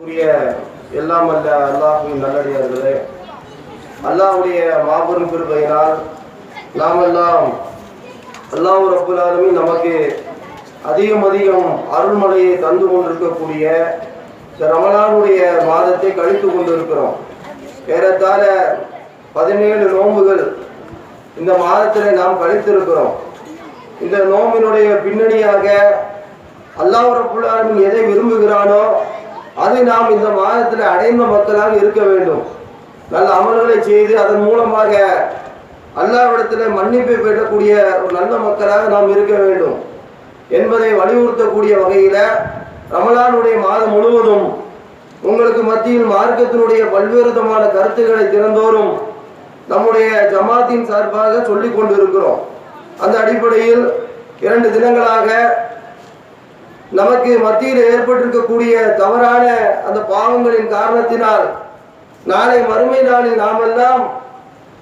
கூறிய எல்லாம் அல்ல அல்லாஹுவின் நல்லடியார்களே. அல்லாஹுடைய மாபெரும் கிருபையினால் நாமெல்லாம் அல்லாஹ் ரப்புல் ஆலமீன் நமக்கு அதிகம் அதிகம் அருள்மலையை தந்து கொண்டிருக்கக்கூடிய இந்த ரமலானுடைய மாதத்தை கழித்து கொண்டிருக்கிறோம். ஏறத்தாழ பதினேழு நோம்புகள் இந்த மாதத்தில் நாம் கழித்திருக்கிறோம். இந்த நோம்பினுடைய பின்னணியாக அல்லாஹ் ரப்புல் எதை விரும்புகிறானோ அதை நாம் இந்த மாதத்தில் அடைந்த மக்களாக இருக்க வேண்டும். நல்ல அமல்களை செய்து அதன் மூலமாக அல்லாவிடத்தில் மன்னிப்பை பெறக்கூடிய ஒரு நல்ல மக்களாக நாம் இருக்க வேண்டும். என்பதை வலியுறுத்தக்கூடிய வகையில் ரமலானுடைய மாதம் முழுவதும் உங்களுக்கு மத்தியில் மார்க்கத்தினுடைய பல்வேறு விதமான கருத்துக்களை தினந்தோறும் நம்முடைய ஜமாத்தின் சார்பாக சொல்லிக் கொண்டிருக்கிறோம். அந்த அடிப்படையில் இரண்டு தினங்களாக நமக்கு மத்தியில் ஏற்பட்டிருக்கக்கூடிய தவறான அந்த பாவங்களின் காரணத்தினால் நாளை மறுமை நாளில் நாமெல்லாம்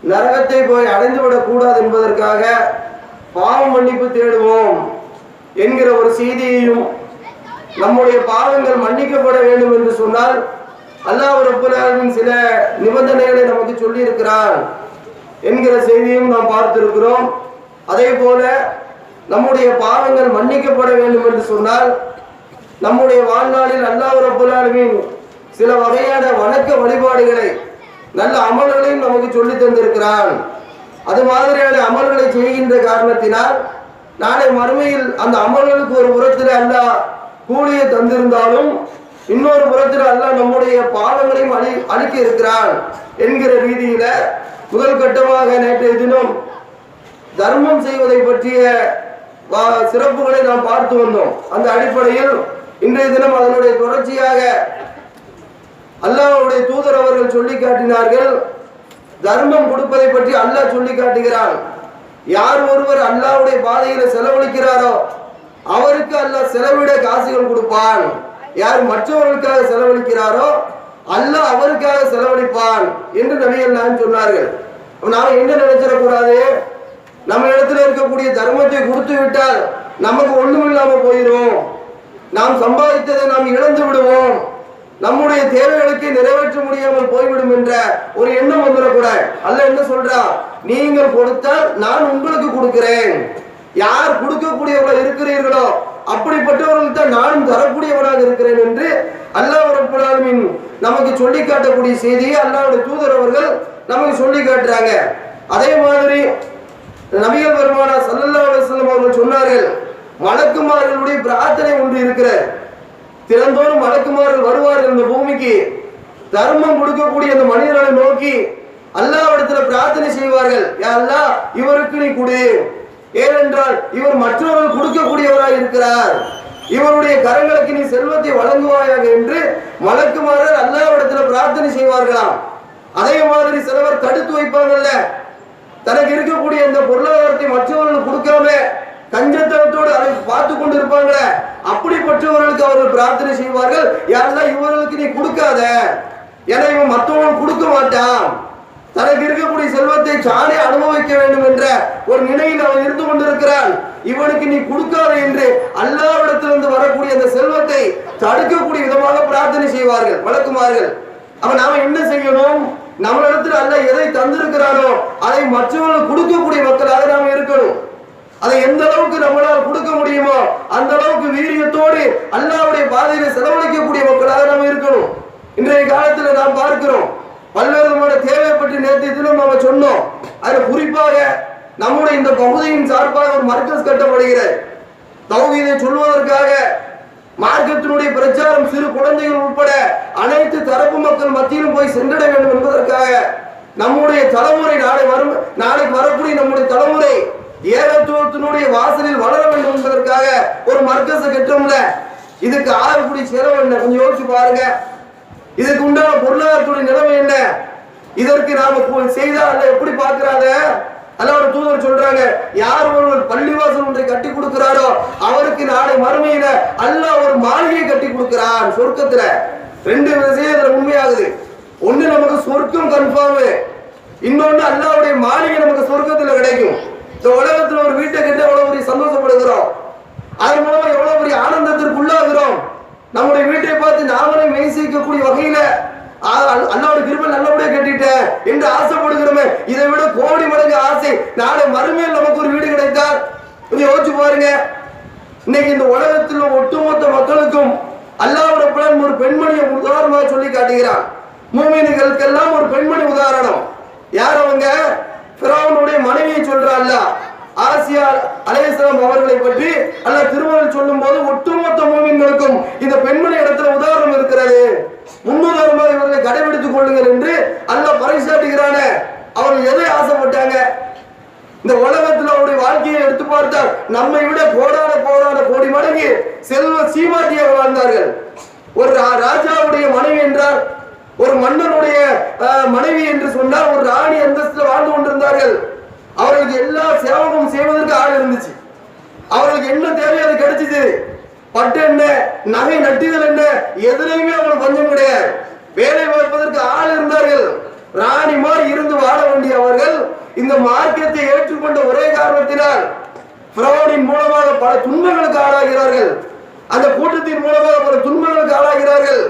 நரகத்தை போய் அடைந்துவிடக் கூடாது என்பதற்காக பாவம் மன்னிப்பு தேடுவோம் என்கிற ஒரு செய்தியையும் நம்முடைய பாவங்கள் மன்னிக்கப்பட வேண்டும் என்று சொன்னால் அல்லாஹ் ரப்புல் சில நிபந்தனைகளை நமக்கு சொல்லியிருக்கிறார் என்கிற செய்தியும் நாம் பார்த்திருக்கிறோம். அதே போல நம்முடைய பாவங்கள் மன்னிக்கப்பட வேண்டும் என்று சொன்னால் நம்முடைய வாழ்நாளில் அல்லாஹ் ரப்புல் சில வகையான வணக்க வழிபாடுகளை நல்ல அமல்களையும் நமக்கு சொல்லி தந்திருக்கிறான். அது மாதிரியான அமல்களை செய்கின்ற காரணத்தினால் நாளை மறுமையில் அந்த அமல்களுக்கு ஒரு புறத்தில் அல்லாஹ் கூலியை தந்திருந்தாலும் இன்னொரு புறத்தில் அல்லாஹ் நம்முடைய பாவங்களையும் அழி அழிக்க இருக்கிறான் என்கிற ரீதியில முதல் கட்டமாக நேற்றைய தினம் தர்மம் செய்வதை பற்றிய சிறப்புகளை நாம் பார்த்து வந்தோம். அந்த அடிப்படையில் இன்றைய தினம் அதனுடைய தொடர்ச்சியாக அல்லாஹ்வுடைய தூதர் அவர்கள் சொல்லி காட்டினார்கள். தர்மம் கொடுப்பதை பற்றி அல்லாஹ் சொல்லி காட்டுகிறான். யார் ஒருவர் அல்லாஹ்வுடைய பாதையில செலவழிக்கிறாரோ அவருக்கு அல்லாஹ் செலவிட காசுகள் கொடுப்பான். யார் மற்றவர்களுக்காக செலவழிக்கிறாரோ அல்லாஹ் அவருக்காக செலவழிப்பான் என்று நபிகள் நான் சொன்னார்கள். நாம என்ன நினைச்சிடக்கூடாது நம்ம இடத்துல இருக்கக்கூடிய தர்மத்தை கொடுத்து விட்டால் நமக்கு ஒண்ணுமில்லாம போயிடும் நாம் சம்பாதித்ததை நாம் இழந்து விடுவோம். நம்முடைய தேவைகளுக்கு நிறைவேற்ற முடியாமல் போய்விடும் என்ற ஒரு எண்ணம் வந்துடக்கூடாது. அல்ல என்ன சொல்றா? நீங்கள் கொடுத்தால் நான் உங்களுக்கு கொடுக்கிறேன். யார் கொடுக்கக்கூடியவர்கள் இருக்கிறீர்களோ அப்படிப்பட்டவர்களுக்கு தான் நானும் தரக்கூடியவனாக இருக்கிறேன் என்று அல்லாஹ் ரப்பல் நமக்கு சொல்லி காட்டக்கூடிய செய்தியை அல்லாவுடைய தூதர் அவர்கள் நமக்கு சொல்லி காட்டுறாங்க. அதே மாதிரி நபிகள் பெருமானா சல்லல்லா அலைஹி அவர்கள் சொன்னார்கள் மலக்குமார்களுடைய பிரார்த்தனை ஒன்று இருக்கிற திறந்தோறும் மலக்குமார்கள் வருவார்கள் இந்த பூமிக்கு. தர்மம் கொடுக்கக்கூடிய அந்த மனிதர்களை நோக்கி அல்லாவிடத்துல பிரார்த்தனை செய்வார்கள். அல்லா இவருக்கு நீ கொடு. ஏனென்றால் இவர் மற்றவர்கள் கொடுக்கக்கூடியவராய் இருக்கிறார். இவருடைய கரங்களுக்கு நீ செல்வத்தை வழங்குவாயாக என்று மலக்குமாரர் அல்லாவிடத்துல பிரார்த்தனை செய்வார்களாம். அதே மாதிரி சிலவர் தடுத்து வைப்பாங்கல்ல. தனக்கு இருக்கக்கூடிய இந்த பொருளாதாரத்தை மற்றவர்களுக்கு கொடுக்காம கஞ்சத்தனத்தோடு அதை பார்த்து கொண்டு இருப்பாங்களே அப்படிப்பட்டவர்களுக்கு அவர்கள் பிரார்த்தனை செய்வார்கள். யாரெல்லாம் இவர்களுக்கு நீ கொடுக்காத. ஏன்னா இவன் மற்றவன் கொடுக்க மாட்டான். தனக்கு இருக்கக்கூடிய செல்வத்தை சாலை அனுபவிக்க வேண்டும் என்ற ஒரு நிலையில் அவன் இருந்து கொண்டிருக்கிறான். இவனுக்கு நீ கொடுக்காத என்று அல்லாவிடத்திலிருந்து வரக்கூடிய அந்த செல்வத்தை தடுக்கக்கூடிய விதமாக பிரார்த்தனை செய்வார்கள் வழக்குமார்கள். அவன் நாம என்ன செய்யணும்? நம்மளிடத்தில் அல்ல எதை தந்திருக்கிறாரோ அதை மற்றவர்களுக்கு கொடுக்கக்கூடிய மக்களாக நாம் இருக்கணும். அதை எந்த அளவுக்கு நம்மளால் கொடுக்க முடியுமோ அந்த அளவுக்கு வீரியத்தோடு அல்லாவுடைய பாதையில செலவழிக்கக்கூடிய மக்களாக நாம் இருக்கணும். இன்றைய காலத்துல நாம் பார்க்கிறோம் பல்வேறு விதமான தேவை பற்றி நேற்று தினம் நம்ம சொன்னோம். அது குறிப்பாக நம்முடைய இந்த பகுதியின் சார்பாக ஒரு மர்க்கஸ் கட்டப்படுகிறது. தௌகீதை சொல்வதற்காக மார்க்கத்தினுடைய பிரச்சாரம் சிறு குழந்தைகள் உட்பட அனைத்து தரப்பு மக்கள் மத்தியிலும் போய் சென்றட வேண்டும் என்பதற்காக நம்முடைய தலைமுறை நாளை வரும் நாளைக்கு வரக்கூடிய நம்முடைய தலைமுறை ஏகத்துவத்தினுடைய வாசலில் வளர வேண்டும் என்பதற்காக ஒரு மர்க்கச கட்டம்ல? இதுக்கு ஆறு கோடி செலவு என்ன? கொஞ்சம் யோசிச்சு பாருங்க. இதுக்கு உண்டான பொருளாதாரத்துடைய நிலைமை என்ன? இதற்கு நாம செய்தால் எப்படி பார்க்கிறாங்க? அல்ல ஒரு தூதர் சொல்றாங்க யார் ஒருவர் பள்ளிவாசல் ஒன்றை கட்டி கொடுக்கிறாரோ அவருக்கு நாளை மறுமையில அல்லாஹ் ஒரு மாளிகையை கட்டி கொடுக்கிறான் சொர்க்கத்துல. ரெண்டு விஷயம் இதுல உண்மையாகுது. ஒண்ணு நமக்கு சொர்க்கம் கன்ஃபார்ம் இன்னொன்னு அல்லாவுடைய மாளிகை நமக்கு சொர்க்கத்துல கிடைக்கும். இந்த உலகத்துல ஒரு வீட்டை கட்டி எவ்வளவு பெரிய சந்தோஷப்படுகிறோம். அதன் மூலமா எவ்வளவு பெரிய ஆனந்தத்திற்கு உள்ளாகிறோம் நம்முடைய வீட்டை பார்த்து நாமளே மெய்சிக்கக்கூடிய வகையில அல்லாவோட கிருபை நல்லபடியா கட்டிட்டேன் என்று ஆசைப்படுகிறோமே. இதை விட கோடி மடங்கு ஆசை. நாளை மறுமையில் நமக்கு ஒரு வீடு கிடைத்தால். கொஞ்சம் யோசிச்சு பாருங்க. இன்னைக்கு இந்த உலகத்தில் ஒட்டுமொத்த மக்களுக்கும் அல்லாவோட புலன் ஒரு பெண்மணியை உதாரணமாக சொல்லி காட்டுகிறான் மூமின்களுக்கெல்லாம் ஒரு பெண்மணி உதாரணம். யார் அவங்க? பிராவனுடைய மனைவியை சொல்றாள் ஆசியா அலைஹிஸ்ஸலாம் அவர்களை பற்றி அல்ல திருமணம் சொல்லும் போது ஒட்டுமொத்த மூமின்களுக்கும் இந்த பெண்மணி இடத்துல உதாரணம் இருக்கிறது. முன்னுதாரணமாக இவர்களை கடைபிடித்துக் கொள்ளுங்கள் என்று அல்ல பறைசாட்டுகிறான அவர்கள் எதை ஆசைப்பட்டாங்க? இந்த உலகத்துல அவருடைய வாழ்க்கையை எடுத்து பார்த்தால் நம்மை விட கோடான கோடான கோடி மடங்கு செல்வ சீமாட்டியாக வாழ்ந்தார்கள். ஒரு ரா- ராஜாவுடைய மனைவி என்றால் ஒரு மன்னனுடைய மனைவி என்று சொன்னால் ஒரு ராணி அந்தஸ்தில் வாழ்ந்து கொண்டிருந்தார்கள். அவர்களுக்கு எல்லா சேவகம் செய்வதற்கு ஆள் இருந்துச்சு. அவர்களுக்கு என்ன தேவையோ அது கிடைச்சிது. பட்டு என்ன? நகை நட்டுதல் என்ன? எதுலையுமே அவங்களுக்கு பஞ்சம் கிடையாது. வேலை பார்ப்பதற்கு ஆள் இருந்தார்கள். ராணி மாதிரி இருந்து வாழ வேண்டிய அவர்கள் இந்த மார்க்கத்தை ஏற்றுக்கொண்ட ஒரே காரணத்தினால் பிரௌனின் மூலமாக பல துன்பங்களுக்கு ஆளாகிறார்கள். அந்த கூட்டத்தின் மூலமாக பல துன்பங்களுக்கு ஆளாகிறார்கள்.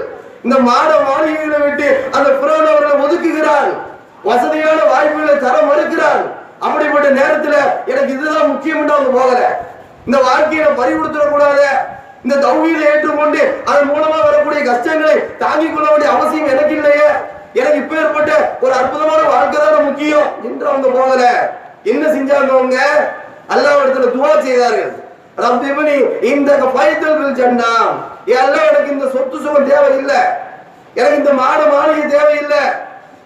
இந்த மாட மாளிகைகளை விட்டு அந்த பிரௌன் அவர்களை ஒதுக்குகிறான் வசதியான வாய்ப்புகளை தர மறுக்கிறான் அப்படிப்பட்ட நேரத்துல எனக்கு இதுதான் முக்கியம் அவங்க போகல. இந்த வாழ்க்கையில பறிகொடுத்துடக் கூடாது. இந்த தௌஹீதை ஏற்றுக்கொண்டு அதன் மூலமா வரக்கூடிய கஷ்டங்களை தாங்கிக் கொள்ள வேண்டிய அவசியம் எனக்கு இல்லையே. எனக்கு இப்ப ஏற்பட்ட ஒரு அற்புதமான வாழ்க்கை தான் முக்கியம் என்று அவங்க போகல என்ன செஞ்சாங்க அவங்க? அல்லாவிடத்துல இடத்துல துவா செய்தார்கள். ரப்பிமணி இந்த பயத்தல்கள் சென்றான் ஜன்னா எல்லாம் எனக்கு இந்த சொத்து சுகம் தேவையில்லை. எனக்கு இந்த மாட மாளிகை தேவையில்லை.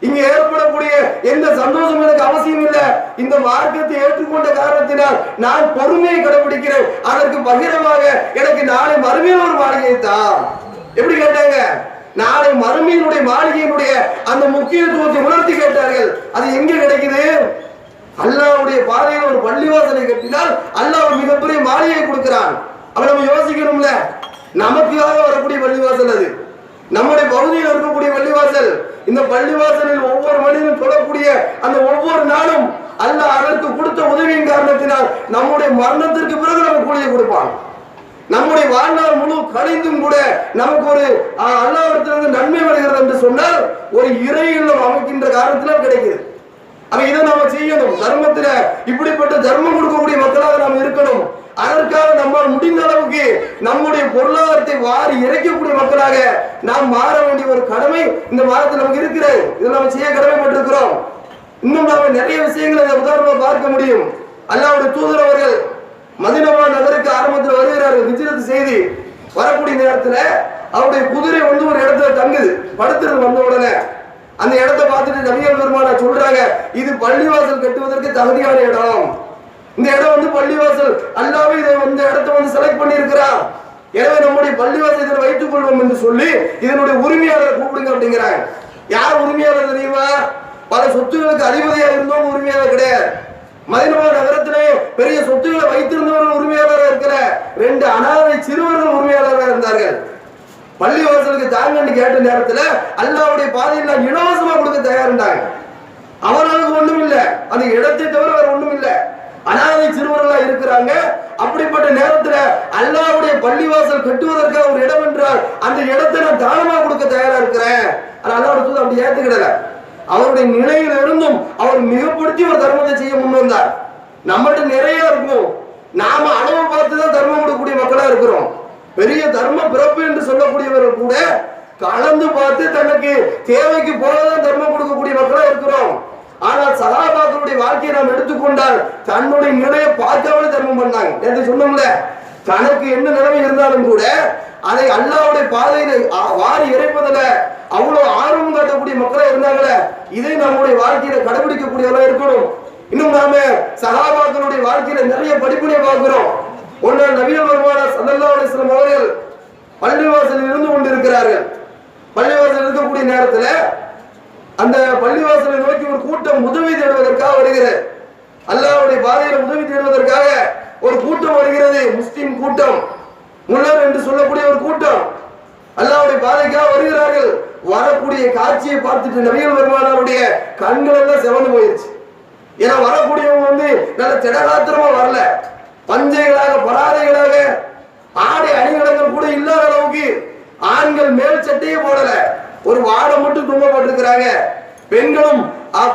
இங்க ஏற்படக்கூடிய எந்த சந்தோஷம் எனக்கு அவசியம் இல்லை. இந்த மார்க்கத்தை ஏற்றுக்கொண்ட காரணத்தினால் நான் பொறுமையை கடைபிடிக்கிறேன். அதற்கு பகிரமாக எனக்கு நாளை மறுமையில் ஒரு மாளிகை தான் எப்படி கேட்டாங்க? நாளை மறுமையினுடைய மாளிகையினுடைய அந்த முக்கியத்துவத்தை உணர்த்தி கேட்டார்கள். அது எங்க கிடைக்குது? அல்லாவுடைய பாதையில் ஒரு பள்ளிவாசலை கட்டினால் அல்லாஹ் ஒரு மிகப்பெரிய மாளிகை கொடுக்கிறான். அப்ப நம்ம யோசிக்கணும்ல. நமக்காக வரக்கூடிய பள்ளிவாசல் அது. நம்முடைய பகுதியில் இருக்கக்கூடிய பள்ளிவாசல் இந்த பள்ளிவாசலில் ஒவ்வொரு மனிதனும் சொல்லக்கூடிய அந்த ஒவ்வொரு நாளும் அல்ல அதற்கு கொடுத்த உதவியின் காரணத்தினால் நம்முடைய மரணத்திற்கு பிறகு நம்ம கூலியை கொடுப்பான். நம்முடைய வாழ்நாள் முழு கலைந்தும் கூட நமக்கு ஒரு அஹ், நன்மை வருகிறது என்று சொன்னால் ஒரு இறை இல்லம் அமைக்கின்ற காரணத்தினால் கிடைக்குது அப்ப இதை நாம செய்யணும். தர்மத்துல இப்படிப்பட்ட தர்மம் கொடுக்கக்கூடிய மக்களாக நாம் இருக்கணும். அதற்காக நம்மால் முடிந்த அளவுக்கு நம்முடைய பொருளாதாரத்தை வாரி இறைக்கக்கூடிய மக்களாக நாம் மாற வேண்டிய ஒரு கடமை இந்த மாதத்தில் நமக்கு இருக்கிறது. இதில் நம்ம செய்ய கடமைப்பட்டிருக்கிறோம். இன்னும் நாம நிறைய விஷயங்களை இந்த உதாரணமாக பார்க்க முடியும். அல்லாவுடைய தூதர் அவர்கள் மதினமா நகருக்கு ஆரம்பத்தில் வருகிறார்கள் விஜயத்து செய்தி வரக்கூடிய நேரத்தில் அவருடைய குதிரை வந்து ஒரு இடத்துல தங்குது. படுத்துறது வந்த உடனே அந்த இடத்தை பார்த்துட்டு நபிகள் பெருமானா சொல்றாங்க இது பள்ளிவாசல் கட்டுவதற்கு தகுதியான இடம். இந்த இடம் வந்து பள்ளிவாசல். அல்லாவே இதை இந்த இடத்த வந்து செலக்ட் பண்ணியிருக்கிறான் எனவே நம்முடைய பள்ளிவாசல் இதில் வைத்துக் கொள்வோம் என்று சொல்லி இதனுடைய உரிமையாளரை கூப்பிடுங்க அப்படிங்கிறாங்க. யார் உரிமையாளர் தெரியுமா? பல சொத்துகளுக்கு அதிபதியா இருந்தவங்க உரிமையாளர் கிடையாது. மதினமா நகரத்திலே பெரிய சொத்துக்களை வைத்திருந்தவர்கள் உரிமையாளராக இருக்கிற ரெண்டு அனாதை சிறுவர்கள் உரிமையாளராக இருந்தார்கள். பள்ளிவாசலுக்கு தாங்கன்னு கேட்ட நேரத்தில் அல்லாவுடைய பாதையில் நான் இலவசமா கொடுக்க தயாருண்டாங்க அவர்களுக்கு ஒண்ணும் இல்லை அந்த இடத்தை தவிர வேற ஒண்ணும் இல்லை அனாதை சிறுவர்களா இருக்கிறாங்க. அப்படிப்பட்ட நேரத்துல அல்லாவுடைய பள்ளிவாசல் கட்டுவதற்காக ஒரு இடம் என்றால் அந்த இடத்தை நான் தானமா கொடுக்க தயாரா இருக்கிறேன். ஆனா அல்லாவோட தூது அப்படி ஏத்துக்கிடல. அவருடைய நிலையில இருந்தும் அவர் மிகப்படுத்தி ஒரு தர்மத்தை செய்ய முன் வந்தார். நம்மகிட்ட நிறைய இருக்கும். நாம அளவு பார்த்து தான் தர்மம் கொடுக்கக்கூடிய மக்களா இருக்கிறோம். பெரிய தர்ம பிறப்பு என்று சொல்லக்கூடியவர்கள் கூட கலந்து பார்த்து தனக்கு தேவைக்கு போலதான் தர்மம் கொடுக்கக்கூடிய மக்களா இருக்கிறோம். ஆனால் சகாபாக்களுடைய வாழ்க்கையை நாம் எடுத்துக்கொண்டால் தன்னுடைய நிலையை பார்க்காமலே தர்மம் பண்ணாங்க. நேற்று சொன்னோம்ல? தனக்கு என்ன நிலைமை இருந்தாலும் கூட அதை அல்லாவுடைய பாதையில வாரி இறைப்பதில் அவ்வளவு ஆர்வம் காட்டக்கூடிய மக்களா இருந்தாங்களே இதை நம்முடைய வாழ்க்கையில கடைபிடிக்கக்கூடியவர்களா இருக்கணும். இன்னும் நாம சகாபாக்களுடைய வாழ்க்கையில நிறைய படிப்புடைய பார்க்கிறோம். ஒன்று நவீன பெருமானா சல்லல்லாஹு அலைஹி அவர்கள் பள்ளிவாசலில் இருந்து கொண்டிருக்கிறார்கள். பள்ளிவாசல் இருக்கக்கூடிய நேரத்துல அந்த பள்ளிவாசலை நோக்கி ஒரு கூட்டம் உதவி தேடுவதற்காக வருகிறது. அல்லாவுடைய பாதையில உதவி தேடுவதற்காக ஒரு கூட்டம் வருகிறது. முஸ்லிம் கூட்டம். முன்னர் என்று சொல்லக்கூடிய ஒரு கூட்டம். அல்லாவுடைய பாதைக்காக வருகிறார்கள். வரக்கூடிய காட்சியை பார்த்துட்டு நபிகள் பெருமானாருடைய கண்கள் எல்லாம் செவந்து போயிருச்சு. ஏன்னா வரக்கூடியவங்க வந்து நல்ல திடகாத்திரமா வரல. பஞ்சைகளாக பராதைகளாக ஆடை அணிகலங்கள் கூட இல்லாத அளவுக்கு ஆண்கள் மேல் சட்டையே போடல. ஒரு வாடை மட்டும் துன்பப்பட்டிருக்கிறாங்க பெண்களும்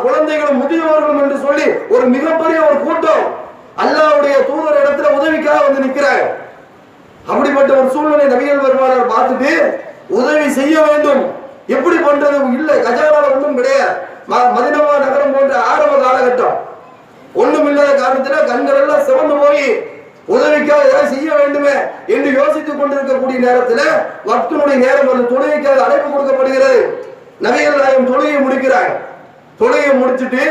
குழந்தைகளும் முதியவர்களும் என்று சொல்லி ஒரு மிகப்பெரிய ஒரு கூட்டம் அல்லாவுடைய தூதர் இடத்துல உதவிக்காக வந்து நிற்கிறாங்க. அப்படிப்பட்ட ஒரு சூழ்நிலை நபிகள் வருமான பார்த்துட்டு உதவி செய்ய வேண்டும். எப்படி பண்றது? இல்ல கஜானால ஒன்றும் கிடையாது. மதினமா நகரம் போன்ற ஆரம்ப காலகட்டம். ஒண்ணும் இல்லாத காரணத்துல கண்கள் எல்லாம் சிவந்து போய் உதவிக்காக ஏதாவது செய்ய வேண்டுமே என்று யோசித்துக் கொண்டிருக்கக்கூடிய நேரத்துல வக்தனுடைய நேரம் ஒரு துணைக்காக அழைப்பு கொடுக்கப்படுகிறது. நபிகள் நாயகம் தொழுகையை முடிக்கிறாங்க தொழுகையை முடிச்சுட்டு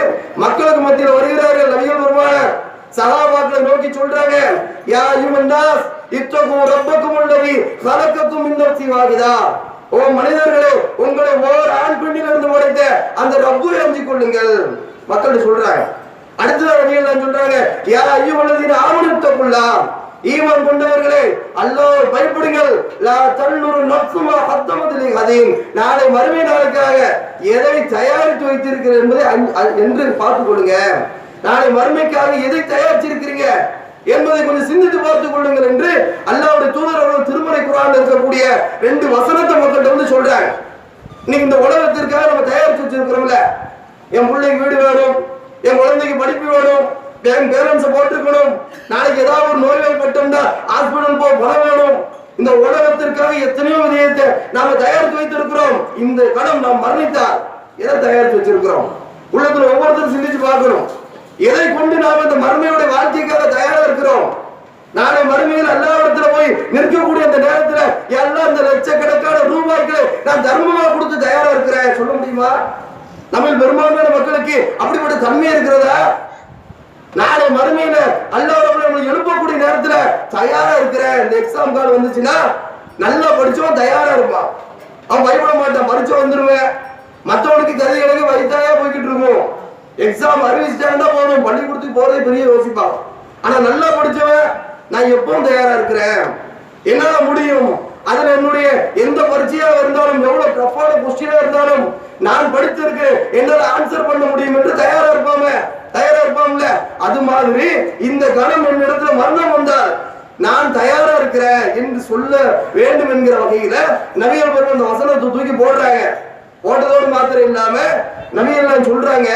மக்களுக்கு மத்தியில் வருகிறார்கள் நபிகள் பெருமானார். சகாபாக்களை நோக்கி சொல்றாங்க யா யுமன்தாஸ் இத்தகும் ரப்பக்கும் உள்ளவி கலக்கக்கும் இந்த வாகுதா. ஓ மனிதர்களே உங்களை ஓர் ஆண் பெண்ணிலிருந்து உடைத்த அந்த ரப்பு அஞ்சு கொள்ளுங்கள். மக்கள் சொல்றாங்க. அடுத்தது நபிகள் சொல்றாங்க யா ஐயுவல்லதீன ஆமனத்தக்குள்ளாம் ஈமான் கொண்டவர்களே அல்லோ பயப்படுங்கள். லா தன்னுரு நப்சுமா ஹத்தமதிலி நாளை மறுமை நாளுக்காக எதை தயாரித்து வைத்திருக்கிறது என்பதை அ- என்று பார்த்துக் கொள்ளுங்க. நாளை மறுமைக்காக எதை தயாரிச்சிருக்கிறீங்க என்பதை கொஞ்சம் சிந்தித்து பார்த்துக் கொள்ளுங்கள் என்று அல்லாவுடைய தூதர் அவர்கள் திருமலை குரான் இருக்கக்கூடிய ரெண்டு வசனத்தை மக்கள்கிட்ட வந்து சொல்றாங்க. இன்னைக்கு இந்த உலகத்திற்காக நம்ம தயாரிச்சு வச்சிருக்கிறோம்ல. என் பிள்ளைக்கு வீடு வேணும் என் குழந்தைக்கு படிப்பு வேணும் என் பேரண்ட்ஸ் போட்டிருக்கணும் நாளைக்கு ஏதாவது ஒரு நோய்வாய்ப்பட்டோம்னா ஹாஸ்பிட்டல் போக பணம் வேணும். இந்த உலகத்திற்காக எத்தனையோ விதயத்தை நாம தயாரித்து வைத்திருக்கிறோம். இந்த கடன் நாம் மரணித்தால் எதை தயாரித்து வச்சிருக்கிறோம்? உள்ளத்துல ஒவ்வொருத்தரும் சிந்திச்சு பார்க்கணும். எதை கொண்டு நாம் இந்த மருமையோட வாழ்க்கைக்காக தயாரா இருக்கிறோம்? நாளை மறுமையில் இடத்துல போய் நிற்கக்கூடிய அந்த நேரத்துல எல்லாம் இந்த லட்சக்கணக்கான ரூபாய்களை நான் தர்மமா கொடுத்து தயாரா இருக்கிறேன். சொல்ல முடியுமா? நம்ம பெரும்பான்மையான மக்களுக்கு அப்படிப்பட்ட தன்மை இருக்கிறதா? நாளை மறுமையில அல்லாஹ் எழுப்பக்கூடிய நேரத்துல தயாரா இருக்கிறேன் இந்த எக்ஸாம் கால் வந்துச்சுன்னா நல்லா படிச்சவன் தயாரா இருப்பான். அவன் பயப்பட மாட்டான். படிச்சு வந்துருவேன். மற்றவனுக்கு கதை எனக்கு வயிற்றாயா போய்கிட்டு இருக்கும். எக்ஸாம் அறிவிச்சிட்டாங்கன்னா போதும். பள்ளிக்கூடத்துக்கு போறதே பெரிய யோசிப்பான். ஆனா நல்லா படிச்சவன் நான் எப்பவும் தயாரா இருக்கிறேன். என்னால முடியும். அதுல என்னுடைய எந்த பரீட்சையா இருந்தாலும் எவ்வளவு டஃப்பான கொஸ்டினா இருந்தாலும் நான் படித்திருக்கு என்னால ஆன்சர் பண்ண முடியும் என்று தயாரா இருப்பாங்க. தயாரா இருப்பாங்கல்ல? அது மாதிரி இந்த கணம் என்னிடத்துல மரணம் வந்தால் நான் தயாரா இருக்கிறேன் என்று சொல்ல வேண்டும் என்கிற வகையில நபிகள் பெருமாள் அந்த வசனத்தை தூக்கி போடுறாங்க. போட்டதோடு மாத்திரம் இல்லாம நபிகள் சொல்றாங்க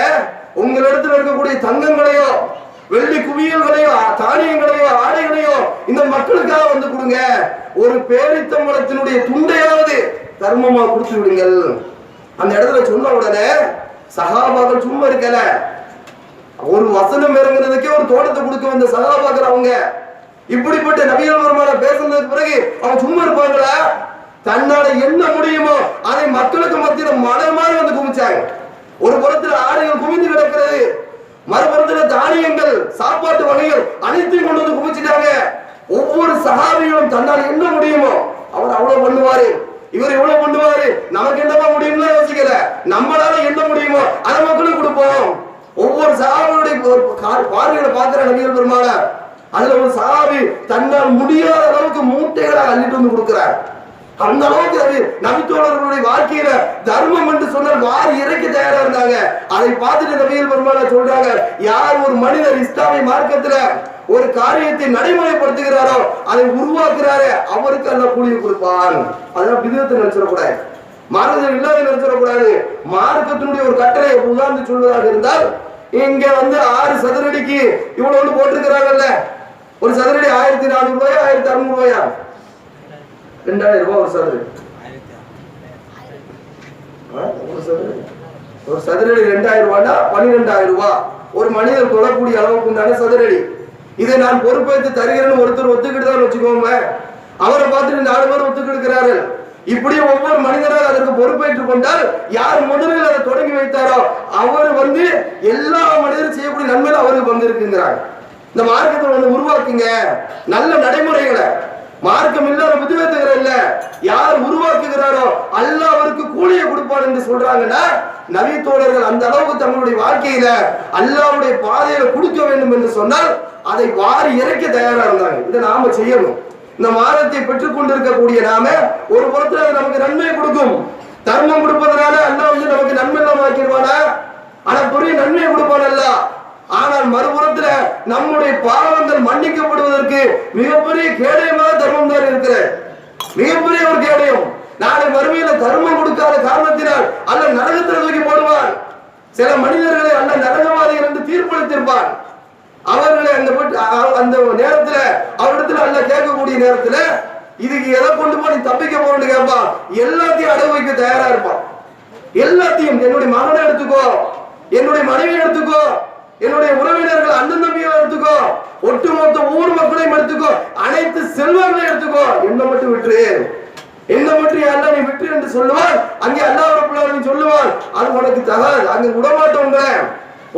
உங்களிடத்துல இருக்கக்கூடிய தங்கங்களையோ வெள்ளி குவியல்களையோ தானியங்களையோ ஆடைகளையோ இந்த மக்களுக்காக வந்து கொடுங்க. ஒரு பேரித்தம்பளத்தினுடைய துண்டையாவது தர்மமா கொடுத்து விடுங்கள். அந்த இடத்துல சொன்ன உடனே சகாபாக்கள் சும்மா இருக்கல. ஒரு வசனம் இறங்குறதுக்கே ஒரு தோட்டத்தை கொடுக்க வந்த சகாபாக்கள் அவங்க. இப்படிப்பட்ட நபிகள் பெருமான பேசுனதுக்கு பிறகு அவன் சும்மா இருப்பாங்களா? தன்னால என்ன முடியுமோ அதை மக்களுக்கு மத்தியில மனமாறி மாதிரி வந்து குமிச்சாங்க ஒரு புறத்துல ஆடைகள் குவிந்து கிடக்கிறது. மறுபுறத்துல தானியங்கள் சாப்பாட்டு வகைகள் அனைத்தையும் கொண்டு வந்து குமிச்சிட்டாங்க ஒவ்வொரு சகாபிகளும் தன்னால் என்ன முடியுமோ அவர் அவ்வளவு பண்ணுவாரு. இவர் இவ்வளவு பண்ணுவாரு? நமக்கு என்னப்பா முடியும்னு யோசிக்கல. நம்மளால என்ன முடியுமோ அதை மக்களுக்கு கொடுப்போம். ஒவ்வொரு சகாபியுடைய ஒரு கா- பார்க்கிற நபிகள் பெருமாள அதுல ஒரு சகாபி தன்னால் முடியாத அளவுக்கு மூட்டைகளை அள்ளிட்டு வந்து கொடுக்கிறார். அந்த அளவுக்கு அது நபித்தோழர்களுடைய வாழ்க்கையில தர்மம் என்று சொன்னால் வாரி இறக்க தயாரா இருந்தாங்க. அதை பார்த்துட்டு நபிகள் பெருமாள சொல்றாங்க யார் ஒரு மனிதர் இஸ்லாமிய மார்க்கத்துல ஒரு காரியத்தை நடைமுறைப்படுத்துகிறாரோ அதை உருவாக்குறாரு அவருக்கு அல்ல கூலியை கொடுப்பான். அதான் விதத்தை நினைச்சிடக்கூடாது மார்க்கத்தில் இல்லாத நினைச்சிடக்கூடாது மார்க்கத்தினுடைய ஒரு கட்டளை உதாரணம் சொல்வதாக இருந்தால் இங்க வந்து ஆறு சதுரடிக்கு இவ்வளவு ஒன்று போட்டிருக்கிறாங்கல்ல. ஒரு சதுரடி ஆயிரத்தி நானூறு ரூபாயா ஆயிரத்தி அறுநூறு ரூபாயா? ரெண்டாயிரம் ரூபாய் ஒரு சதுரடி. ஒரு சதுரடி. ஒரு சதுரடி ரெண்டாயிரம் ரூபாய்னா பன்னிரெண்டாயிரம் ரூபாய் ஒரு மனிதர் தொழக்கூடிய அளவுக்கு உண்டான சதுரடி. இதை நான் பொறுப்பேற்று தருகிறேன்னு ஒருத்தர் ஒத்துக்கிட்டு வச்சுக்கோங்க. அவரை பார்த்துட்டு நாலு பேர் ஒத்துக்கிடுக்கிறார்கள் இப்படி ஒவ்வொரு மனிதராக அதற்கு பொறுப்பேற்றுக் கொண்டால் யார் முதலில் அதை தொடங்கி வைத்தாரோ அவர் வந்து எல்லா மனிதரும் செய்யக்கூடிய நன்மையில அவருக்கு பங்கு இந்த மார்க்கத்தை வந்து உருவாக்குங்க. நல்ல நடைமுறைகளை. மார்க்கம் இல்லாத புத்திவேத்துகிற இல்ல. யார் உருவாக்குகிறாரோ அல்லாஹ் அவருக்கு கூலியை கொடுப்பார் என்று சொல்றாங்கன்னா நவி தோழர்கள் அந்த அளவுக்கு தங்களுடைய வாழ்க்கையில அல்லாவுடைய பாதையில கொடுக்க வேண்டும் என்று சொன்னால் அதை வாரி இறைக்க தயாரா இருந்தாங்க. இதை நாம செய்யணும். இந்த மாதத்தை பெற்றுக் கொண்டிருக்கக்கூடிய நாம ஒரு புறத்துல அது நமக்கு நன்மை கொடுக்கும். தர்மம் கொடுப்பதனால அல்லா வந்து நமக்கு நன்மை இல்லாம ஆக்கிடுவானா ஆனா பெரிய நன்மை கொடுப்பான் அல்லாஹ். ஆனால் மறுபுறத்துல நம்முடைய பாவங்கள் மன்னிக்கப்படுவதற்கு மிகப்பெரிய கேடயமாக தர்மம் தான் இருக்கிற மிகப்பெரிய ஒரு கேடயம். நாளை மறுமையில தர்மம் கொடுக்காத காரணத்தினால் அல்ல நரகத்தில் தூக்கி போடுவான். சில மனிதர்களை அல்ல நரகவாதிகள் என்று தீர்ப்பளித்திருப்பான். அவர்களை அந்த அந்த நேரத்துல அவரிடத்துல அல்ல கேட்கக்கூடிய நேரத்துல இதுக்கு எதை கொண்டு போய் நீ தப்பிக்க போறேன்னு கேட்பான் எல்லாத்தையும் அடகு வைக்க தயாரா இருப்பான். எல்லாத்தையும் என்னுடைய மகனை எடுத்துக்கோ என்னுடைய மனைவியை எடுத்துக்கோ என்னுடைய உறவினர்கள் அண்ணன் தம்பியை எடுத்துக்கோ ஒட்டுமொத்த ஊர் மக்களையும் எடுத்துக்கோ அனைத்து செல்வங்களையும் எடுத்துக்கோ. என்ன மட்டும் விட்டுரு. என்ன மட்டும் அல்ல நீ விட்டு என்று சொல்லுவான் அங்கே அல்லாஹ் ரப்பல் சொல்லுவான் அது உனக்கு தகாது. அங்க விடமாட்டோங்க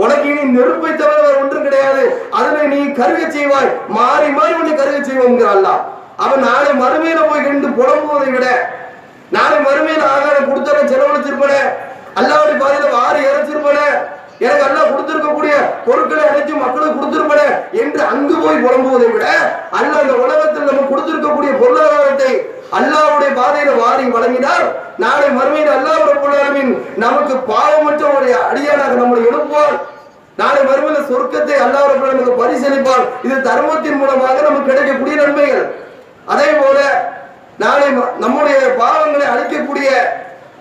உனக்கு இனி நெருப்பை தவிர வேற ஒன்றும் கிடையாது. அதனை நீ கருக செய்வாய். மாறி மாறி உன்னை கருக செய்வோங்கிற அல்லா அவன் நாளை மறுமையில போய் கண்டு புலம்புவதை விட நாளை மறுமையில ஆகாரம் கொடுத்தவன் செலவழிச்சிருப்பன. அல்லாவுடைய பாதையில வாரி இறைச்சிருப்பன. எனக்கு அல்லாஹ் கொடுத்திருக்கக்கூடிய பொருட்களை அனைத்தும் மக்களுக்கு கொடுத்திருப்பன என்று அங்கு போய் புலம்புவதை விட அல்ல இந்த உலகத்தில் நம்ம கொடுத்திருக்கக்கூடிய பொருளாதாரத்தை அல்லாவுடைய பாதையில வாரி வழங்கினால் நாளை மறுமையில் அல்லாஹ் ரப்பல் நமக்கு பாவமற்ற ஒரு அடியானாக நம்மளை எழுப்புவார். நாளை மறுமையில் சொர்க்கத்தை அல்லாஹ் ரப்பல் நமக்கு பரிசளிப்பார். இது தர்மத்தின் மூலமாக நமக்கு கிடைக்கக்கூடிய நன்மைகள். அதே போல நாளை ம- நம்முடைய பாவங்களை அழிக்கக்கூடிய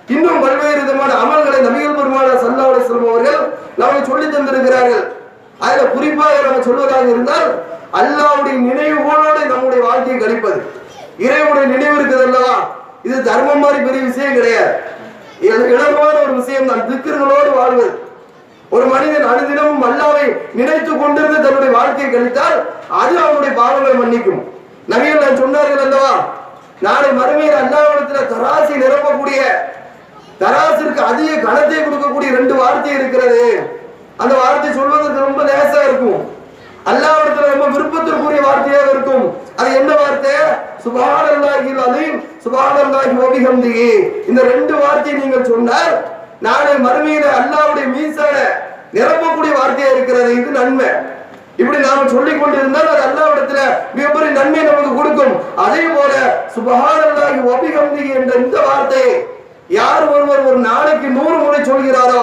இன்னும் பல்வேறு விதமான அமல்களை நபிகள் பெருமான சல்லா அலிஸ்லாம் அவர்கள் நமக்கு சொல்லி தந்திருக்கிறார்கள். அதுல குறிப்பாக நம்ம சொல்வதாக இருந்தால் அல்லாவுடைய நினைவுகளோடு நம்முடைய வாழ்க்கையை கழிப்பது. இறைவனுடைய நினைவு இருக்குது அல்லவா? இது தர்மம் மாதிரி பெரிய விஷயம் கிடையாது. இல- இலகுவான ஒரு விஷயம் தான். திக்கர்களோடு வாழ்வது ஒரு மனிதன் அனுதினமும் அல்லாவை நினைத்து கொண்டிருந்து தன்னுடைய வாழ்க்கையை கழித்தால் அது அவனுடைய பாவங்களை மன்னிக்கும். நபிகள் நான் சொன்னார்கள் அல்லவா? நாளை மறுமையில் அல்லாவிடத்தில் தராசி நிரப்பக்கூடிய தராசிற்கு அதிக கணத்தை கொடுக்கக்கூடிய ரெண்டு வார்த்தை இருக்கிறது. அந்த வார்த்தை சொல்வதற்கு ரொம்ப லேசா இருக்கும். அல்லாவிடத்துல ரொம்ப விருப்பத்திற்குரிய வார்த்தையாக இருக்கும். அது என்ன வார்த்தை? சுபானல்லாஹி அலீம் சுபானல்லாஹி வபிஹம்திஹி. இந்த ரெண்டு வார்த்தையை நீங்கள் சொன்னால் நாளை மறுமையில அல்லாவுடைய மீசான நிரப்பக்கூடிய வார்த்தையா இருக்கிறது. இது நன்மை. இப்படி நாம சொல்லிக் கொண்டிருந்தால் அது அல்லாவிடத்துல மிகப்பெரிய நன்மை நமக்கு கொடுக்கும். அதே போல சுபஹானல்லாஹி வபிஹம்திஹி என்ற இந்த வார்த்தையை யார் ஒருவர் ஒரு நாளைக்கு நூறு முறை சொல்கிறாரோ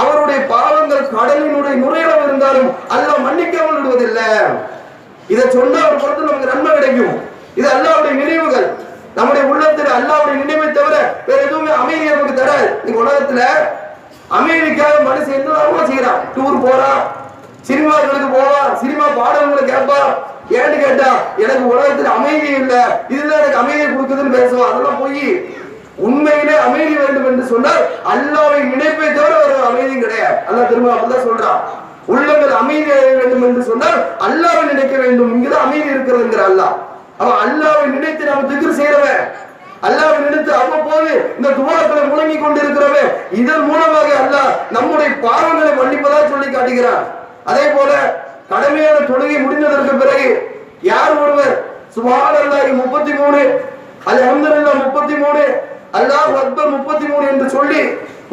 அவருடைய பாவங்கள் கடலினுடைய நுரையிடம் இருந்தாலும் அல்ல மன்னிக்காமல் விடுவதில்லை. இதை சொன்னா ஒரு பொறுத்து நமக்கு நன்மை கிடைக்கும். இது அல்லாவுடைய நினைவுகள். நம்முடைய உள்ளத்தில் அல்லாவுடைய நினைவை தவிர வேற எதுவுமே அமைதி நமக்கு தராது. இந்த உலகத்துல அமைதிக்காக மனுஷன் என்னெல்லாமோ செய்யறான். டூர் போறான் சினிமாக்களுக்கு போவான் சினிமா பாடல்களை கேட்பான் ஏன்னு கேட்டா எனக்கு உலகத்தில் அமைதி இல்லை. இதுதான் எனக்கு அமைதியை கொடுக்குதுன்னு பேசுவான் அதெல்லாம் போய் உண்மையிலே அமைதி வேண்டும் என்று சொன்னால் அல்லாவை நினைப்பை தவிர ஒரு அமைதியும் கிடையாது. அல்லா திரும்ப அப்படிதான் சொல்றான். உள்ளங்கள் அமைதி அடைய வேண்டும் என்று சொன்னால் அல்லாவை நினைக்க வேண்டும். இங்குதான் அமைதி இருக்கிறதுங்கிற அல்லாஹ். அவன் அல்லாவை நினைத்து நாம் திக்ர் செய்யறவன். அல்லாவை நினைத்து அவ்வப்போது இந்த துவாக்களை முழங்கி கொண்டிருக்கிறவன். இதன் மூலமாக அல்லாஹ் நம்முடைய பாவங்களை மன்னிப்பதா சொல்லி காட்டுகிறான். அதே போல கடமையான தொழுகை முடிந்ததற்கு பிறகு யார் ஒருவர்? சுபான் அல்லாஹி முப்பத்தி மூணு அல்ஹம்துலில்லாஹ் முப்பத்தி மூணு அல்லாஹ் அக்பர் முப்பத்தி மூணு என்று சொல்லி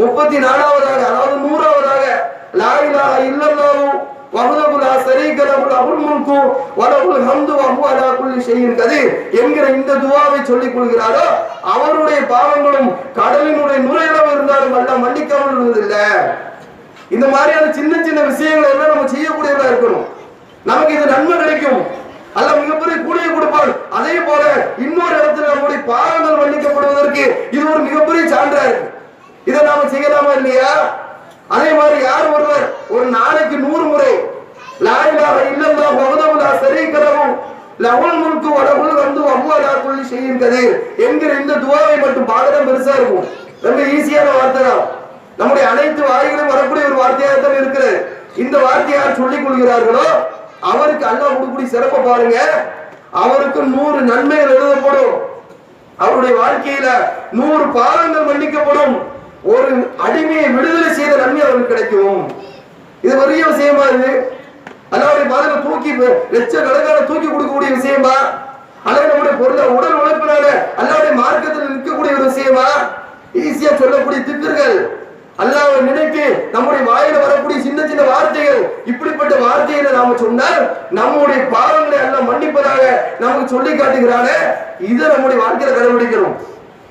முப்பத்தி நாலாவதாக அதாவது நூறாவதாக லா இல்லல்லாவும் இல்லல்லாஹு வஹ்தஹு அபுல் முல்கு வ லஹுல் ஹம்து வ ஹுவ அலா குல்லி கதீர் என்கிற இந்த துவாவை சொல்லிக் கொள்கிறாரோ அவருடைய பாவங்களும் கடலினுடைய நுரையிலும் இருந்தாலும் அல்ல மன்னிக்காமல் இருந்ததில்லை. இந்த மாதிரியான சின்ன சின்ன விஷயங்கள் எல்லாம் நம்ம செய்யக்கூடியதா இருக்கணும். நமக்கு இது நன்மை கிடைக்கும். அல்ல மிகப்பெரிய கூலியை கொடுப்பான் அதே போல இன்னொரு இடத்துல நம்முடைய பாவங்கள் மன்னிக்கப்படுவதற்கு இது ஒரு மிகப்பெரிய சான்றா இருக்கு. இதை நாம செய்யலாமா இல்லையா? அதே மாதிரி யார் ஒருவர் ஒரு நாளைக்கு நூறு முறை லாயிலாக இல்லல்லா வகுதவுலா சரிக்கிறவும் லகுல் முழுக்கு வடகுல் வந்து அவ்வாடா புள்ளி செய்யும் என்கிற இந்த துவாவை மட்டும் பாகரம் பெருசா இருக்கும். ரொம்ப ஈஸியான வார்த்தை தான். நம்முடைய அனைத்து வாய்களும் வரக்கூடிய ஒரு வார்த்தையாக தான் இருக்கிறது. இந்த வார்த்தையை யார் சொல்லிக் கொள்கிறார்களோ அவருக்கு அல்லா கொடுக்கக்கூடிய சிறப்பை பாருங்க. அவருக்கு நூறு நன்மைகள் எழுதப்படும். அவருடைய வாழ்க்கையில நூறு பாவங்கள் மன்னிக்கப்படும். ஒரு அடிமையை விடுதலை செய்த நன்மை அவருக்கு கிடைக்கும். இது பெரிய விஷயமா இது? அல்லாவுடைய பாதல தூக்கி லட்சக்கணக்கான தூக்கி கொடுக்கக்கூடிய விஷயமா? அல்லது நம்முடைய பொருளை உடல் உழைப்பினால அல்லாவுடைய மார்க்கத்தில் நிற்கக்கூடிய ஒரு விஷயமா? ஈஸியா சொல்லக்கூடிய திக்குகள். அல்லாவை நினைத்து நம்முடைய வாயில வரக்கூடிய சின்ன சின்ன வார்த்தைகள் இப்படிப்பட்ட வார்த்தைகளை நாம சொன்னால் நம்முடைய பாவங்களை எல்லாம் மன்னிப்பதாக நமக்கு சொல்லி காட்டுகிறான. இதை நம்முடைய வாழ்க்கையில கடைபிடிக்கணும்.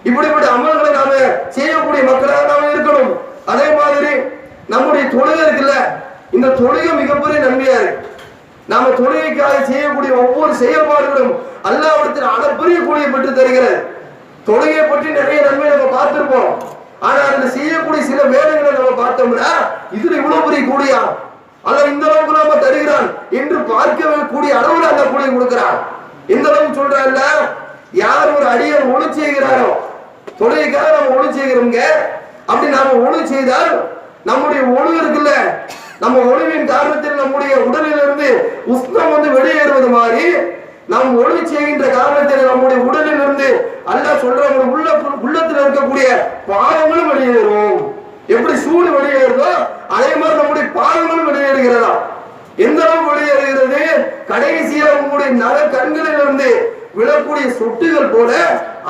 இப்படிப்பட்ட அமல்களை நாம செய்யக்கூடிய மக்களாக நாம இருக்கணும். அதே மாதிரி நம்முடைய தொழுகை இருக்குல்ல இந்த தொழுகை மிகப்பெரிய நன்மையா இருக்கு. நாம தொழுகைக்காக செய்யக்கூடிய ஒவ்வொரு செயல்பாடுகளும் அல்லாவிடத்தில் அளப்பரிய கூலியை பெற்று தருகிறது. தொழுகையை பற்றி நிறைய நன்மை நம்ம பார்த்திருப்போம். ஆனா அந்த செய்யக்கூடிய சில வேலைகளை நம்ம பார்த்தோம்னா இதுல இவ்வளவு பெரிய கூடியா அல்ல இந்த அளவுக்கு நம்ம தருகிறான் என்று பார்க்க கூடிய அளவுல அந்த கூலி கொடுக்கிறான். இந்த அளவுக்கு சொல்றான்ல யார் ஒரு அடியர் ஒளி செய்கிறாரோ? தொழுகைக்காக நம்ம ஒளி செய்கிறோங்க அப்படி நாம ஒளி செய்தால் நம்முடைய ஒளி இருக்குல்ல? நம்ம ஒளிவின் காரணத்தில் நம்முடைய உடலிலிருந்து உஷ்ணம் வந்து வெளியேறுவது மாதிரி நாம் ஒளி செய்கின்ற காரணத்தில் நம்முடைய உடலில் அல்லா அல்லாஹ் உள்ள உள்ளத்துல இருக்கக்கூடிய பாவங்களும் வெளியேறும். எப்படி சூடு வெளியேறுதோ அதே மாதிரி நம்முடைய பாவங்களும் வெளியேறுகிறதா? எந்த அளவு வெளியேறுகிறது? கடைசியா உங்களுடைய நல கண்களில் இருந்து விழக்கூடிய சொட்டுகள் போல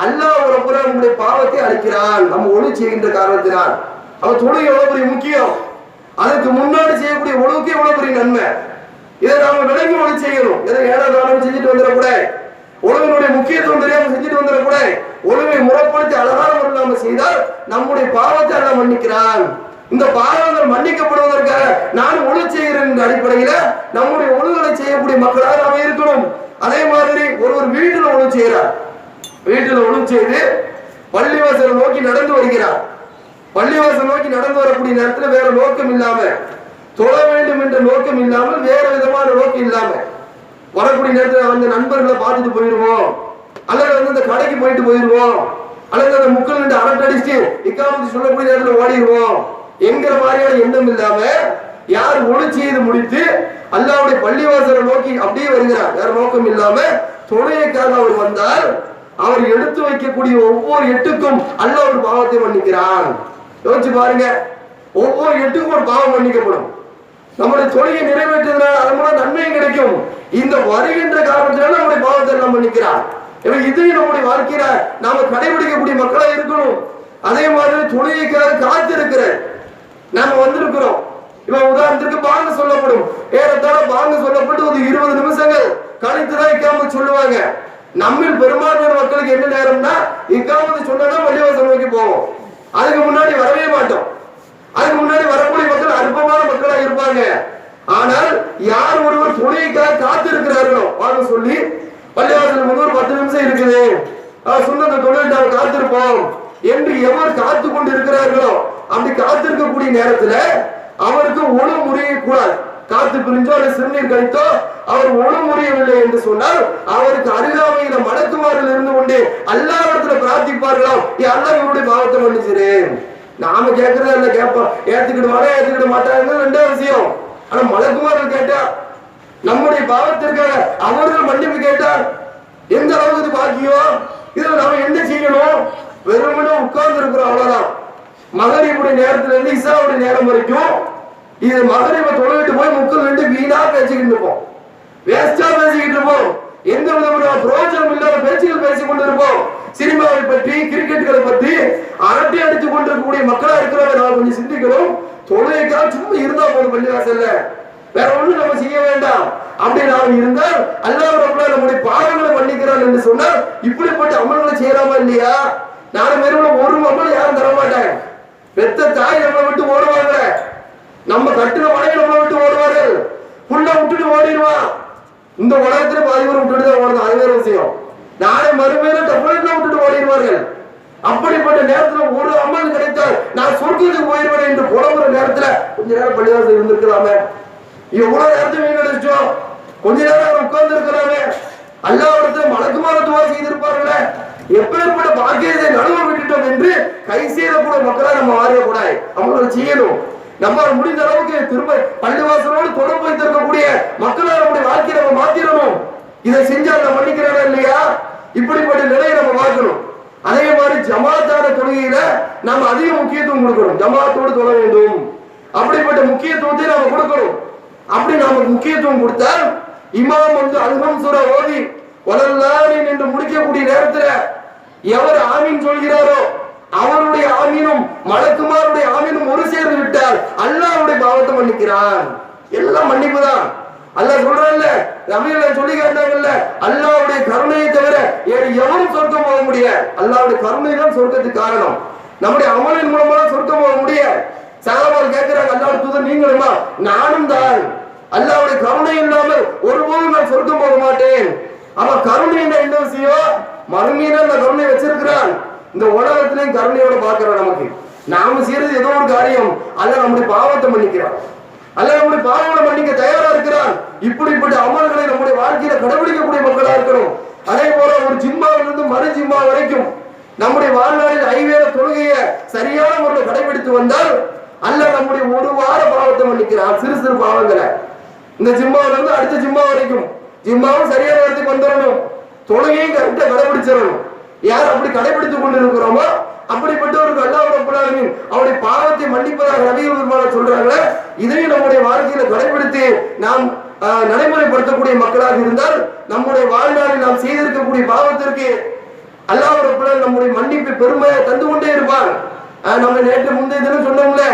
அல்லாஹ் ஒரு புறம் நம்முடைய பாவத்தை அழிக்கிறான். நம்ம ஒளி செய்கின்ற காரணத்தினால். அவன் தொழில் எவ்வளவு பெரிய முக்கியம்? அதுக்கு முன்னாடி செய்யக்கூடிய உணவுக்கு எவ்வளவு பெரிய நன்மை? இதை நாம விளங்கி ஒளி செய்யணும். இதை ஏழாவது ஆளும் செஞ்சுட்டு வந்துடக்கூடாது. ஒழுங்கினுடைய முக்கியத்துவம் தெரியாம செஞ்சுட்டு வந்துடக்கூடாது ஒழுங்கை முறைப்படுத்தி அழகான முறையில் நம்ம செய்தால் நம்முடைய பாவத்தை எல்லாம் மன்னிக்கிறான். இந்த பாவங்கள் மன்னிக்கப்படுவதற்காக நான் ஒழு செய்கிறேன் என்ற அடிப்படையில நம்முடைய ஒழுங்குகளை செய்யக்கூடிய மக்களாக நாம இருக்கணும். அதே மாதிரி ஒருவர் வீட்டுல ஒழு செய்கிறார். வீட்டுல ஒழு செய்து பள்ளிவாசல் நோக்கி நடந்து வருகிறார். பள்ளிவாசல் நோக்கி நடந்து வரக்கூடிய நேரத்துல வேற நோக்கம் இல்லாம தொழ வேண்டும் என்ற நோக்கம் இல்லாமல் வேற விதமான நோக்கம் இல்லாம வரக்கூடிய நேரத்தில் வந்து நண்பர்களை பார்த்துட்டு போயிடுவோம் அல்லது வந்து இந்த கடைக்கு போயிட்டு போயிடுவோம் அல்லது அந்த முக்கள் நின்று அரட்டடிச்சு இக்காமத்து சொல்லக்கூடிய நேரத்தில் ஓடிடுவோம். என்கிற மாதிரியான எண்ணம் இல்லாம யார் ஒளி செய்து முடித்து அல்லாவுடைய பள்ளிவாசலை நோக்கி அப்படியே வருகிறார். வேற நோக்கம் இல்லாம துணையைக்காக அவர் வந்தால் அவர் எடுத்து வைக்கக்கூடிய ஒவ்வொரு எட்டுக்கும் அல்ல ஒரு பாவத்தை மன்னிக்கிறான். யோசிச்சு பாருங்க. ஒவ்வொரு எட்டுக்கும் ஒரு பாவம் மன்னிக்கப்படும். நம்முடைய தொழிலை நிறைவேற்றுவதனால் அது மூலம் நன்மையும் கிடைக்கும். இந்த வருகின்ற காரணத்தினால நம்முடைய பாவத்தை எல்லாம் நிற்கிறார் எனவே இதையும் நம்முடைய வாழ்க்கையில நாம கடைபிடிக்கக்கூடிய மக்களா இருக்கணும். அதே மாதிரி தொழிலுக்காக காத்திருக்கிற நாம வந்திருக்கிறோம். இவன் உதாரணத்துக்கு பாங்க சொல்லப்படும். ஏறத்தாழ பாங்க சொல்லப்பட்டு ஒரு இருபது நிமிஷங்கள் கழித்து தான் சொல்லுவாங்க. நம்மில் பெரும்பான்மையான மக்களுக்கு என்ன நேரம்னா இக்காமத்து சொன்னா பள்ளிவாசல் நோக்கி போவோம். அதுக்கு முன்னாடி வரவே மாட்டோம். அதுக்கு முன்னாடி வரக்கூடிய மக்கள் அற்பமான மக்களா இருப்பாங்க. ஆனால் யார் ஒருவர் துணைக்காக காத்து இருக்கிறார்களோ வாங்க சொல்லி பள்ளிவாசல் வந்து ஒரு பத்து நிமிஷம் இருக்குது. சொன்ன அந்த தொழில் நாம் காத்திருப்போம். என்று எவர் காத்து கொண்டு இருக்கிறார்களோ அப்படி காத்திருக்கக்கூடிய நேரத்துல அவருக்கு ஒழு முறைய கூடாது. காத்து பிரிஞ்சோ அல்லது சிறுநீர் கழித்தோ அவர் ஒழு முறையவில்லை என்று சொன்னால் அவருக்கு அருகாமையில மடக்குமாறில் இருந்து கொண்டு அல்லாவிடத்துல பிரார்த்திப்பார்களாம். அல்லா இவருடைய பாவத்தை மன்னிச்சிரு. நாம கேட்கறதா என்ன கேட்போம்? ஏத்துக்கிடுவாங்க ஏத்துக்கிட மாட்டாங்க ரெண்டாவது விஷயம். ஆனா மலக்குமார்கள் கேட்டா நம்முடைய பாவத்திற்காக அவர்கள் மன்னிப்பு கேட்டார் எந்த அளவுக்கு இது பாக்கியம்? இதுல நாம என்ன செய்யணும்? வெறுமனே உட்கார்ந்து இருக்கிறோம் அவ்வளவுதான். மகரிபுடைய நேரத்துல இருந்து இசாவுடைய நேரம் வரைக்கும் இது மகரிப தொழுவிட்டு போய் முக்கள் ரெண்டு வீணா பேசிக்கிட்டு இருப்போம். வேஸ்டா பேசிக்கிட்டு இருப்போம். எந்த விதமான பிரயோஜனம் இல்லாத பேச்சுகள் பேசிக் கொண்டிருப்போம் சினிமாவை பற்றி கிரிக்கெட்டுகளை பற்றி அரட்டை அடித்துக் கொண்டிருக்கக்கூடிய மக்களா இருக்கிறவங்க நாம கொஞ்சம் சிந்திக்கணும். தொழுகைக்காக சும்மா இருந்தா போதும் பள்ளிவாசல்ல. வேற ஒண்ணும் நம்ம செய்ய வேண்டாம். அப்படி நாம் இருந்தால் அல்லாஹ் ரப்பா நம்முடைய பாவங்களை மன்னிக்கிறான் என்று சொன்னால் இப்படிப்பட்ட அமல்களை செய்யலாமா இல்லையா? நாலு பேரும் ஒரு அமல் யாரும் தர மாட்டாங்க பெத்த தாய் நம்மளை விட்டு ஓடுவாங்க. நம்ம கட்டின மனைவி நம்மளை விட்டு ஓடுவார்கள். புள்ள விட்டுட்டு ஓடிடுவான் இந்த உலகத்துல பாதி பேர் விட்டுட்டு தான் ஓடுது அது வேற விஷயம். நாளை மறுமையில டபுள்ல விட்டுட்டு ஓடிடுவார்கள். அப்படிப்பட்ட நேரத்துல ஒரு அம்மன் கிடைத்தால் நான் சொர்க்கத்துக்கு போயிடுவேன் என்று புலம்புற நேரத்துல கொஞ்ச நேரம் பள்ளிவாசல் இருந்திருக்கலாமே. இவ்வளவு நேரத்தை வீணடிச்சோம் கொஞ்ச நேரம் உட்கார்ந்து இருக்கிறாங்க அல்லாவிடத்துல மலக்குமார துவா செய்திருப்பார்களே. எப்பேற்பட்ட பாக்கியத்தை நடுவ விட்டுட்டோம் என்று கை செய்யக்கூடிய மக்களா நம்ம மாறிடக்கூடாது. அவங்களை செய்யணும். நம்ம முடிந்த அளவுக்கு திரும்ப பள்ளிவாசலோடு தொடர்பு வைத்திருக்கக்கூடிய மக்களை நம்முடைய வாழ்க்கையை நம்ம மாத்திரணும். இதை செஞ்சால் நான் மன்னிக்கிறானா இல்லையா? இப்படிப்பட்ட நிலையை நம்ம மாற்றணும் அதே மாதிரி ஜமாத்தான தொழுகையில நாம அதிக முக்கியத்துவம் கொடுக்கணும். ஜமாத்தோடு தொழ வேண்டும். அப்படிப்பட்ட முக்கியத்துவத்தை நாம கொடுக்கணும். அப்படி நாம முக்கியத்துவம் கொடுத்தால் இமாம் வந்து அல்ஹம் சூரா ஓதி வளர்லாரின் என்று முடிக்கக்கூடிய நேரத்துல எவர் ஆமீன் சொல்கிறாரோ அவருடைய ஆமீனும் மலக்குமாருடைய ஆமீனும் ஒரு சேர்ந்து விட்டால் அல்லாஹ்வுடைய பாவத்தை மன்னிக்கிறான். எல்லாம் மன்னிப்பு தான் அல்ல சொல்றான்ல தமிழ்ல சொல்லி கேட்டாங்கல்ல அல்லாவுடைய கருணையை தவிர வேறு எவரும் சொர்க்கம் போக முடியாது அல்லாவுடைய கருணை தான் சொர்க்கத்துக்கு காரணம். நம்முடைய அமலின் மூலமா சொர்க்கம் போக முடியாது சகலமால் கேட்கிறாங்க அல்லாவுடைய தூதர் நீங்களுமா? நானும் தான். அல்லாவுடைய கருணை இல்லாமல் ஒருபோதும் நான் சொர்க்கம் போக மாட்டேன். அவன் கருணை என்ன விஷயம் மறுமையில அந்த கருணை வச்சிருக்கிறான். இந்த உலகத்திலையும் கருணையோட பாக்குறான் நமக்கு. நாம செய்யறது ஏதோ ஒரு காரியம். அல்ல நம்முடைய பாவத்தை மன்னிக்கிறான். அல்ல நம்முடைய பாவங்களை மன்னிக்க தயாரா இருக்கிறான் இப்படிப்பட்ட அமல்களை நம்முடைய வாழ்க்கையில கடைபிடிக்கக்கூடிய மக்களா இருக்கணும். அதே போல ஒரு ஜிம்மாவிலிருந்து மறு ஜிம்மா வரைக்கும் நம்முடைய வாழ்நாளில் ஐவேல தொழுகையை சரியான முறையில் கடைபிடித்து வந்தால் அல்ல நம்முடைய ஒரு வார பாவத்தை மன்னிக்கிறான் சிறு சிறு பாவங்களை. இந்த ஜிம்மாவில இருந்து அடுத்த ஜிம்மா வரைக்கும் ஜிம்மாவும் சரியான இடத்துக்கு வந்துடணும் தொழுகையும் கரெக்டா கடைபிடிச்சிடணும். யார் அப்படி கடைபிடித்துக் கொண்டிருக்கிறோமோ அப்படிப்பட்டவருக்கு அல்லாஹ் ரப்பல் ஆலமீன் அவருடைய பாவத்தை மன்னிப்பதாக நபிகள் பெருமானார் சொல்றாங்களே இதையும் நம்முடைய வாழ்க்கையில கடைபிடித்து நாம் ஆஹ், நடைமுறைப்படுத்தக்கூடிய மக்களாக இருந்தால் நம்முடைய வாழ்நாளில் நாம் செய்திருக்கக்கூடிய பாவத்திற்கு அல்லாஹ் ரப்பல் நம்முடைய மன்னிப்பு பெருமையை தந்து கொண்டே இருப்பான் ஆஹ், நம்ம நேற்று முந்தைய தினம் சொன்னோம்ல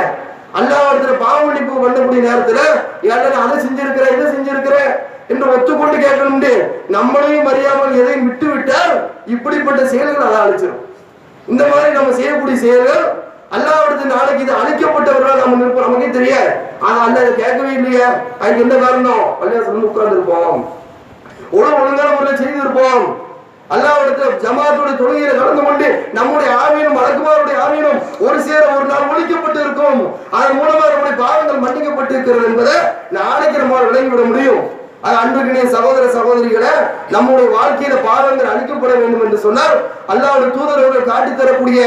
அல்லாஹ் இடத்துல பாவ மன்னிப்பு பண்ணக்கூடிய நேரத்துல ஏன்டா நான் அதை செஞ்சிருக்கிறேன் இதை செஞ்சிருக்கிறேன் என்று ஒத்துக்கொண்டு கேட்கணும் நம்மளையும் அறியாமல் எதையும் விட்டு விட்டால் இப்படிப்பட்ட செயல்கள் அதை அழிச்சிடும் இந்த மாதிரி நம்ம செய்யக்கூடிய செயல்கள் அல்லாவிடத்து நாளைக்கு இது அழிக்கப்பட்டவர்களால் நம்ம நிற்போம். நமக்கே தெரியாது. ஆனா அல்ல அதை கேட்கவே இல்லையா. அதுக்கு எந்த காரணம்? அல்லையா சொல்லி உட்கார்ந்து இருப்போம் உணவு ஒழுங்கான முறையில் செய்திருப்போம். அல்லாவிடத்துல ஜமாத்துடைய தொழுகையில கலந்து கொண்டு நம்முடைய ஆமீனும் வழக்குமாருடைய ஆமீனும் ஒரு சேர ஒரு நாள் ஒழிக்கப்பட்டு இருக்கும். அதன் மூலமா நம்முடைய பாவங்கள் மன்னிக்கப்பட்டு இருக்கிறது என்பதை நாளைக்கு நம்மால் விளங்கிவிட முடியும். அது சகோதர சகோதரிகளை நம்முடைய வாழ்க்கையில பாவங்கள் அழிக்கப்பட வேண்டும் என்று சொன்னால் அல்லாவுடைய தூதரவர்கள் காட்டி தரக்கூடிய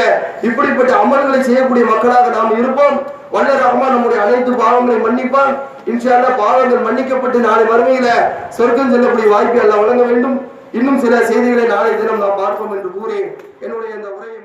இப்படிப்பட்ட அமல்களை செய்யக்கூடிய மக்களாக நாம் இருப்போம். வல்ல ரஹ்மான் நம்முடைய அனைத்து பாவங்களை மன்னிப்பான். இன்ஷா பாவங்கள் மன்னிக்கப்பட்டு நாளை மறுமையில சொர்க்கம் செல்லக்கூடிய வாய்ப்பை எல்லாம் வழங்க வேண்டும். இன்னும் சில செய்திகளை நாளை தினம் நாம் பார்ப்போம் என்று கூறி என்னுடைய இந்த உரையை